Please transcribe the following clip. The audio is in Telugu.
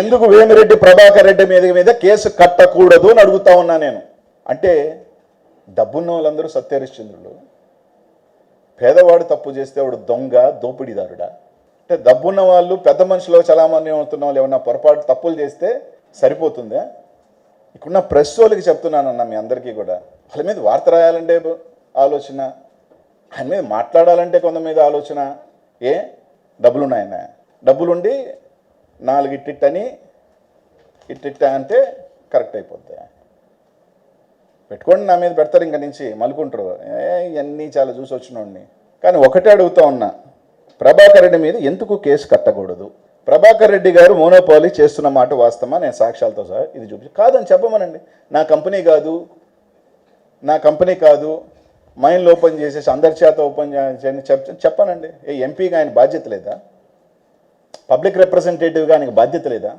ఎందుకు వేమిరెడ్డి ప్రభాకర్ రెడ్డి మీద మీద కేసు కట్టకూడదు అని అడుగుతా ఉన్నా నేను? అంటే డబ్బున్న వాళ్ళందరూ సత్యహరిశ్చంద్రులు. పేదవాడు తప్పు చేస్తే వాడు దొంగ దోపిడీదారుడా? అంటే డబ్బున్న వాళ్ళు పెద్ద మనుషులు చలామణి అవుతున్న వాళ్ళు ఏమన్నా పొరపాటు తప్పులు చేస్తే సరిపోతుందా? ఇక్కడున్న ప్రెస్ వాళ్ళకి చెప్తున్నానన్న మీ అందరికీ కూడా. వాళ్ళ మీద వార్త రాయాలంటే ఆలోచన ఆయన మీద మాట్లాడాలంటే కొంత మీద ఆలోచన. ఏ? డబ్బులు ఉన్నాయన డబ్బులుండి నాలుగు ఇట్టిట్టని ఇట్టిట్ట అంటే కరెక్ట్ అయిపోద్ది. పెట్టుకోండి నా మీద పెడతారు ఇంక నుంచి మలుకుంటారు. ఏ ఇవన్నీ చాలా చూసి వచ్చినోడిని. కానీ ఒకటే అడుగుతా ఉన్నా ప్రభాకర్ రెడ్డి మీద ఎందుకు కేసు కట్టకూడదు? ప్రభాకర్ రెడ్డి గారు మోనోపాలీ చేస్తున్న మాట వాస్తవమా? నేను సాక్ష్యాలతో సహా ఇది చూపి కాదని చెప్పమనండి. నా కంపెనీ కాదు. నా కంపెనీ కాదు. మైండ్లో ఓపెన్ చేసేసి అందరి చేత ఓపెన్ చేయని చెప్పానండి. ఏ ఎంపీగా ఆయన బాధ్యత లేదా? పబ్లిక్ రిప్రజెంటేటివ్గా ఆయనకు బాధ్యత లేదా?